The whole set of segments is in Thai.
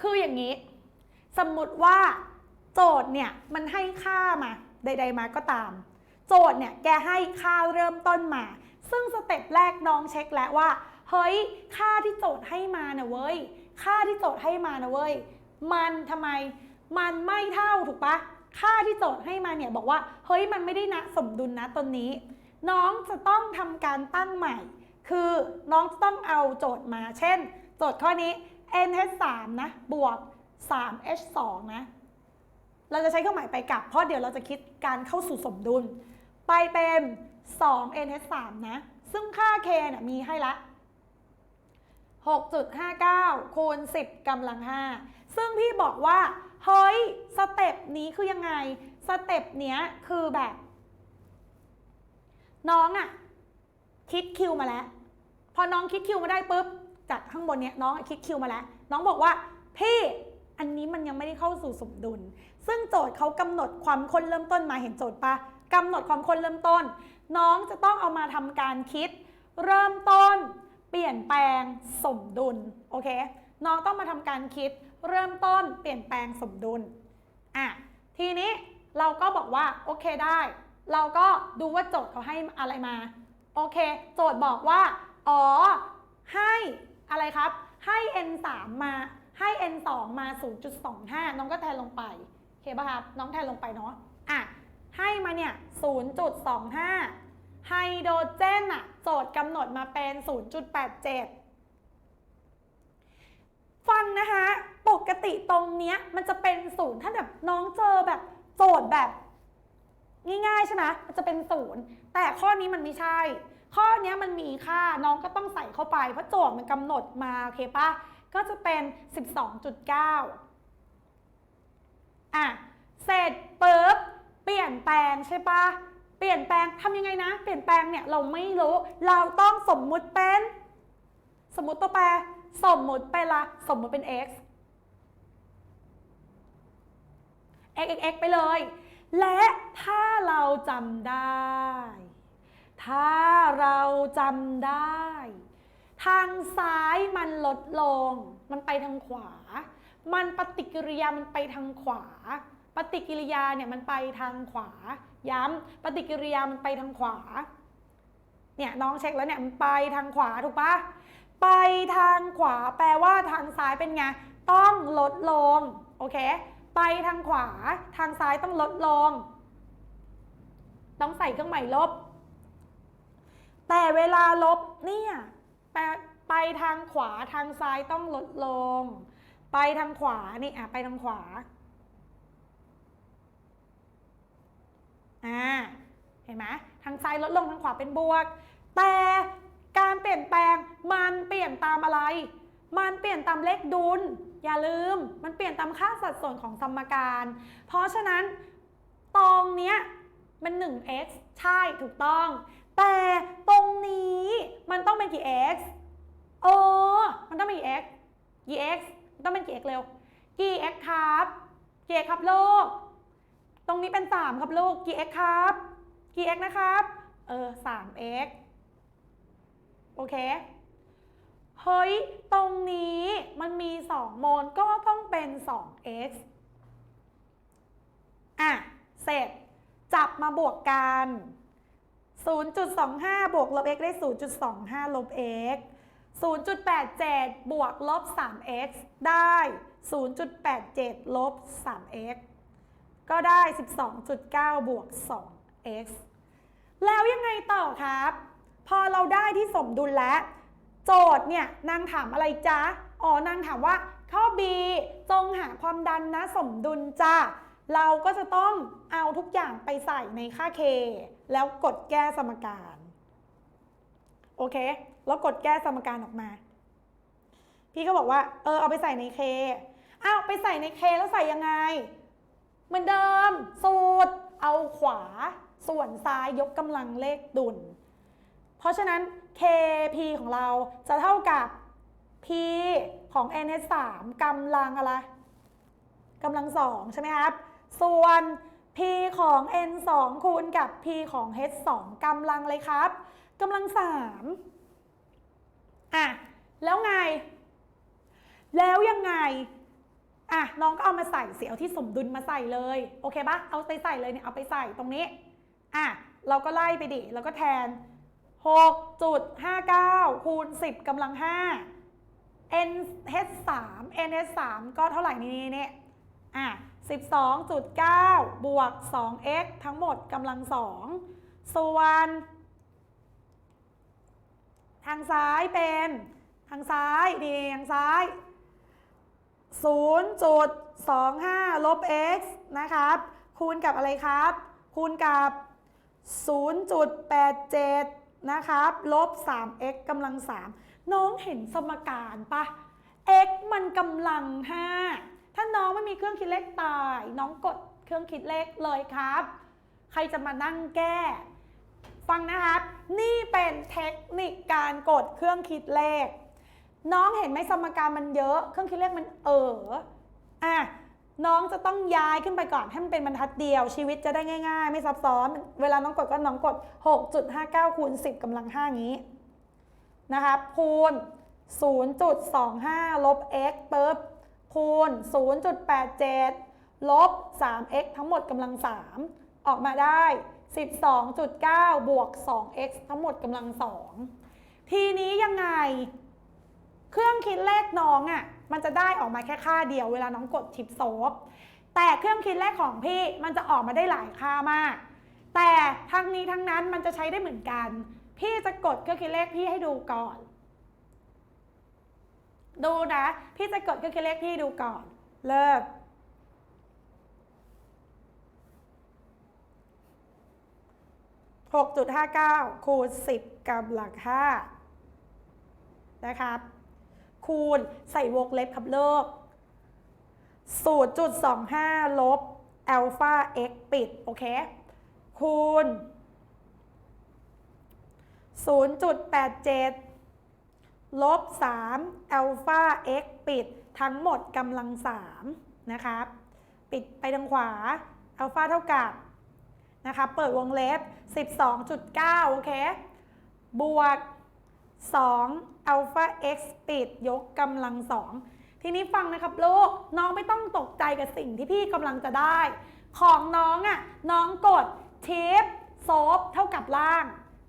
คืออย่างนี้ สมมุติว่าโจทย์เนี่ยมันให้ค่ามาใด ๆ มาก็ตาม โจทย์เนี่ยแกให้ค่าเริ่มต้นมา ซึ่งสเต็ปแรกน้องเช็คแล้วว่า เฮ้ย ค่าที่โจทย์ให้มานะเว้ย ค่าที่โจทย์ให้มานะเว้ย มันทำไม มันไม่เท่าถูกปะ ค่าที่โจทย์ให้มาเนี่ยบอกว่า เฮ้ย มันไม่ได้นะสมดุลนะตอนนี้ น้องจะต้องทำการตั้งใหม่ คือน้องจะต้องเอาโจทย์มา เช่น โจทย์ข้อนี้ n h 3 นะบวก 3 h 2 นะ เราจะใช้เครื่องหมายไปกลับ เพราะเดี๋ยวเราจะคิดการเข้าสู่สมดุล ไปเป็น 2 n h 3 นะ ซึ่งค่า k เนี่ยมีให้ละ 6.59 คูณ 10กำลัง 5 ซึ่งพี่บอกว่า เฮ้ย สเต็ปนี้คือยังไง สเต็ปเนี้ยคือแบบ น้องอะคิดคิวมาแล้ว พอน้องคิดคิวมาได้ปุ๊บ จากข้างบนเนี้ยน้องคิดคิวมาแล้ว น้องบอกว่าพี่อันนี้มันยังไม่ได้เข้าสู่สมดุล ซึ่งโจทย์เขากำหนดความค้นเริ่มต้นมาเห็นโจทย์ปะกำหนดความค้นเริ่มต้น น้องจะต้องเอามาทำการคิด เริ่มต้น เปลี่ยนแปลงสมดุลโอเคน้องต้องมาทำการคิด เริ่มต้น เปลี่ยนแปลงสมดุลอะทีนี้เราก็บอกว่าโอเคได้ เราก็ดูว่าโจทย์เขาให้อะไรมาโอเค โจทย์บอกว่า อ๋อ ครับ ให้ n 3มาให้ n 2มา 0.25 น้องก็แทนลงไปโอเคป่ะครับ น้องแทนลงไปเนาะอะให้มาเนี่ย 0.25 ไฮโดรเจนอะโจทย์กำหนดมาเป็น 0.87 ฟังนะคะ ปกติตรงเนี้ยมันจะเป็นศูนย์ถ้าแบบน้องเจอแบบโจทย์แบบ ง่ายๆใช่ไหมมันจะเป็นศูนย์แต่ข้อนี้มันไม่ใช่ ข้อนี้มันมีค่าน้องก็ต้องใส่เข้าไปเพราะโจทย์มันกำหนดมาโอเคปะก็จะเป็น 12.9 อะ เสร็จปุ๊บเปลี่ยนแปลงใช่ปะเปลี่ยนแปลงทำยังไงนะ เปลี่ยนแปลงเนี่ยเราไม่รู้ เราต้องสมมุติเป็น สมมุติตัวแปร สมมุติเป็นละสมมุติเป็น x x x x ไปเลย และถ้าเราจำได้ ถ้าเราจำได้ ทางซ้ายมันลดลง มันไปทางขวา มันปฏิกิริยามันไปทางขวา ปฏิกิริยาเนี่ยมันไปทางขวา ย้ำปฏิกิริยามันไปทางขวา เนี่ยน้องเช็คแล้วเนี่ยมันไปทางขวาถูกปะไปทางขวาแปลว่าทางซ้ายเป็นไง ต้องลดลง โอเค ไปทางขวา ทางซ้ายต้องลดลง ต้องใส่เครื่องหมายลบ แต่เวลาลบเนี่ยไปไปทางขวาทางซ้ายต้องลดลง ไปทางขวานี่อะไปทางขวาอ่าเห็นไหมทางซ้ายลดลงทางขวาเป็นบวก แต่การเปลี่ยนแปลงมันเปลี่ยนตามอะไร มันเปลี่ยนตามเลขดุล อย่าลืม มันเปลี่ยนตามค่าสัดส่วนของสมการ เพราะฉะนั้นตรงเนี้ยมัน 1x ใช่ถูกต้อง แต่ตรงนี้มันต้องเป็นกี่ x โอ้มันต้องเป็นกี่ x กี่ x มันต้องเป็นกี่ x เร็ว กี่ x ครับกี่ x ครับลูกตรงนี้เป็น 3 ครับลูกกี่ x ครับ กี่ x นะครับ เออ 3x โอเค เฮ้ย ตรงนี้มันมี 2 โมลก็ต้องเป็น 2x อะ เสร็จ จับมาบวกกัน 0.25 บวกลบ x ได้ 0.25 ลบ x 0.87 บวกลบ 3x ได้ 0.87 ลบ 3x ก็ได้ 12.9 บวก 2x แล้วยังไงต่อครับ พอเราได้ที่สมดุลแล้ว โจทย์เนี่ยนางถามอะไรจ๊ะ อ๋อนางถามว่าข้อ B จงหาความดันนะสมดุลจ้า เราก็จะต้องเอาทุกอย่างไปใส่ในค่า K แล้วกดแก้สมการ โอเค แล้วกดแก้สมการออกมา พี่ก็บอกว่า เออเอาไปใส่ใน K อ้าวไปใส่ใน K แล้วใส่ยังไง เหมือนเดิม สูตร เอาขวา ส่วนซ้ายยกกำลังเลขดุล เพราะฉะนั้น KP ของเราจะเท่ากับ P ของ NH3 กำลังอะไรกำลังสองใช่ไหมครับ ส่วน P ของ N2 คูณกับ P ของ H2 กำลังเลยครับกำลังสามอะแล้วไง แล้วยังไงอะน้องก็เอามาใส่เสียเอาที่สมดุลมาใส่เลย โอเคปะเอาไปใส่เลยเนี่ยเอาไปใส่ตรงนี้อะเราก็ไล่ไปดิแล้วก็แทน 6.59คูณ10กำลัง 5 n h 3 n h 3ก็เท่าไหร่นี่นี่นี่อะ 12.9 บวก 2x ทั้งหมดกำลัง 2 ส่วน ทางซ้ายเป็น ทางซ้ายดีทางซ้าย 0.25 ลบ x นะครับ คูณกับอะไรครับ คูณกับ 0.87 นะครับ ลบ 3x กำลัง 3 น้องเห็นสมการปะ x มันกำลัง5ถ้า น้องไม่มีเครื่องคิดเลขตาย น้องกดเครื่องคิดเลขเลยครับ ใครจะมานั่งแก้ ฟังนะครับ นี่เป็นเทคนิคการกดเครื่องคิดเลข น้องเห็นไหมสมการมันเยอะ เครื่องคิดเลขมันเอออะน้องจะต้องย้ายขึ้นไปก่อนให้มันเป็นบรรทัดเดียว ชีวิตจะได้ง่ายๆ ไม่ซับซ้อน เวลาน้องกดก็น้องกด 6.59คูณ10กำลัง5งี้นะครับคูณ0.25ลบ x ปึ๊บ คูณ 0.87 ลบ 3x ทั้งหมดกำลัง 3 ออกมาได้ 12.9 บวก 2x ทั้งหมดกำลัง 2 ทีนี้ยังไง เครื่องคิดเลขน้องอะ่ะ มันจะได้ออกมาแค่ค่าเดียวเวลาน้องกดชิปโซฟแต่เครื่องคิดเลขของพี่มันจะออกมาได้หลายค่ามาก แต่ทั้งนี้ทั้งนั้นมันจะใช้ได้เหมือนกัน พี่จะกดเครื่องคิดเลขพี่ให้ดูก่อน ดูนะ พี่จะกดเครื่องคิดเลขพี่ดูก่อน เลิก 6.59 คูณ 10กำลัง5นะครับ คูณใส่วงเล็บครับเลิก 0.25 ลบอัลฟา x ปิด โอเค คูณ 0.87 ลบ3อัลฟา x ปิดทั้งหมดกำลัง3นะครับปิดไปทางขวาอัลฟาเท่ากับนะคะเปิดวงเล็บ 12.9 โอเค บวก2อัลฟา x ปิดยกกำลัง 2 ทีนี้ฟังนะครับลูกน้องไม่ต้องตกใจกับสิ่งที่พี่กำลังจะได้ ของน้องอะ่ะน้องกดชิปโซฟเท่ากับล่าง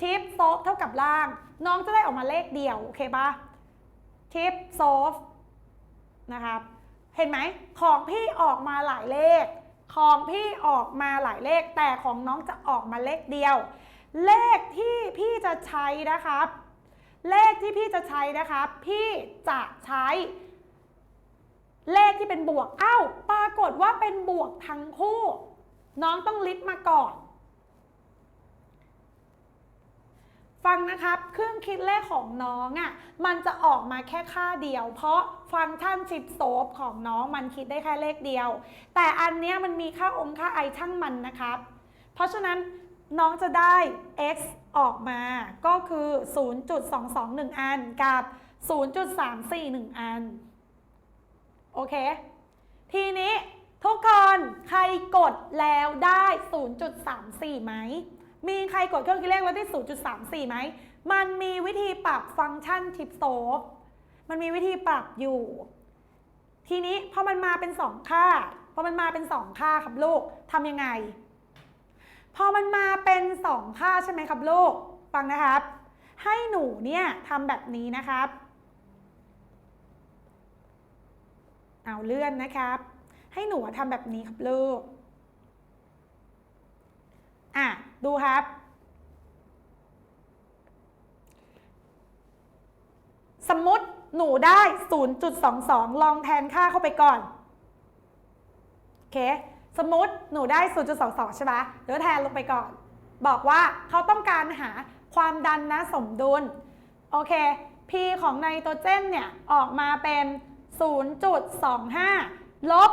ชิปโซฟเท่ากับล่าง น้องจะได้ออกมาเลขเดียว โอเคปะชิปโซฟนะครับเห็นไหมของพี่ออกมาหลายเลข ของพี่ออกมาหลายเลข แต่ของน้องจะออกมาเลขเดียว เลขที่พี่จะใช้นะครับ เลขที่พี่จะใช้นะครับ พี่จะใช้ เลขที่เป็นบวกอ้าวปรากฏว่าเป็นบวกทั้งคู่ น้องต้องลิสต์มาก่อน ฟังนะครับ เครื่องคิดเลขของน้องอะ่ะ มันจะออกมาแค่ค่าเดียว เพราะฟังก์ชันชิปโซฟของน้องมันคิดได้แค่เลขเดียว แต่อันเนี้ยมันมีค่าองค์ค่าไอช่างมันนะครับ เพราะฉะนั้นน้องจะได้ x ออกมา ก็คือ 0.221 อันกับ 0.341 อัน โอเค ทีนี้ทุกคนใครกดแล้วได้ 0.34 ไหม มีใครกดเครื่องคิดเลขแล้วได้0.34ไหม มันมีวิธีปรับฟังก์ชันทิปโซฟมันมีวิธีปรับอยู่ ทีนี้พอมันมาเป็น 2 ค่า พอมันมาเป็น 2 ค่าครับลูกทำยังไง พอมันมาเป็น 2 ค่าใช่ไหมครับลูก ฟังนะครับ ให้หนูเนี่ยทำแบบนี้นะครับ เอาเลื่อนนะครับ ให้หนูทำแบบนี้ครับลูก อะดูครับ สมมติหนูได้ 0.22 ลองแทนค่าเข้าไปก่อน โอเค สมมติหนูได้ 0.22 ใช่ไหมเดี๋ยวแทนลงไปก่อน บอกว่าเขาต้องการหาความดันนะสมดุล โอเค P ของไนโตรเจนเนี่ย ออกมาเป็น 0.25 ลบ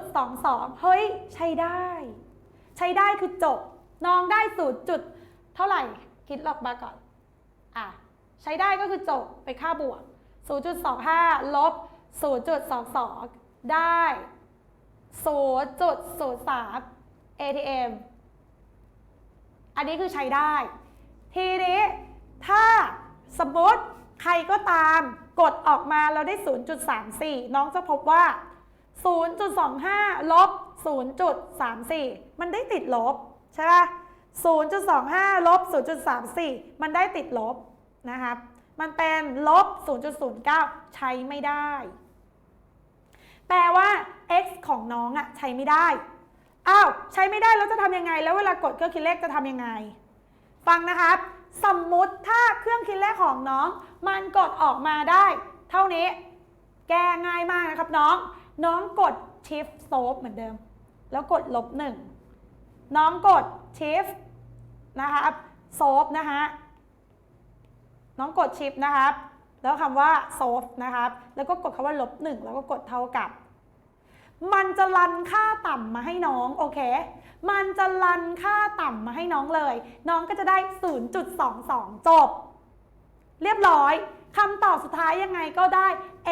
0.22 เฮ้ย ใช้ได้ ใช้ได้คือจบ น้องได้ 0. จุดเท่าไหร่ คิดลอกมาก่อน อะ ใช้ได้ก็คือจบไปค่าบวก 0.25 ลบ 0.22 ได้ 0.03 ATM อันนี้คือใช้ได้ ทีนี้ถ้าสมมติใครก็ตามกดออกมาเราได้ 0.34 น้องจะพบว่า 0.25 ลบ 0.34 มันได้ติดลบใช่ป่ะ0.25 ลบ 0.34 มันได้ติดลบนะครับ มันเป็นลบ 0.09 ใช้ไม่ได้ แปลว่า x ของน้องอะใช้ไม่ได้ อ้าว ใช้ไม่ได้แล้วจะทำยังไง แล้วเวลากดเครื่องคิดเลขจะทำยังไง ฟังนะครับ สมมุติถ้าเครื่องคิดเลขของน้อง มันกดออกมาได้ เท่านี้ แก้ง่ายมากนะครับน้อง น้องกด shift stop เหมือนเดิม แล้วกดลบหนึ่งน้องกด shift นะครับ stop นะฮะน้องกด shift นะครับ แล้วคำว่า stop นะครับ แล้วก็กดคำว่าลบหนึ่งแล้วก็กดเท่ากับ มันจะรันค่าต่ำมาให้น้องโอเค มันจะรันค่าต่ำมาให้น้องเลย น้องก็จะได้ 0.22 จบ เรียบร้อยคำตอบสุดท้ายยังไงก็ได้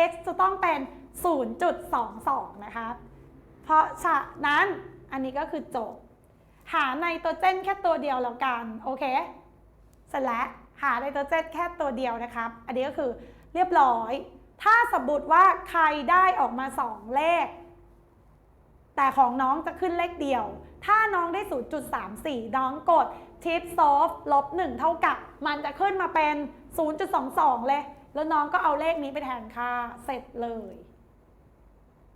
x จะต้องเป็น 0.22 นะคะ เพราะฉะนั้นอันนี้ก็คือจบ หาไนโตรเจนแค่ตัวเดียวแล้วกัน โอเค เสร็จแล้วหาไนโตรเจนแค่ตัวเดียวนะครับ อันนี้ก็คือเรียบร้อย ถ้าสมมติว่าใครได้ออกมา 2 เลข แต่ของน้องจะขึ้นเลขเดียว ถ้าน้องได้ 0.34 น้องกด tip soft ลบ1เท่ากับ มันจะขึ้นมาเป็น 0.22 เลย แล้วน้องก็เอาเลขนี้ไปแทนค่าเสร็จเลย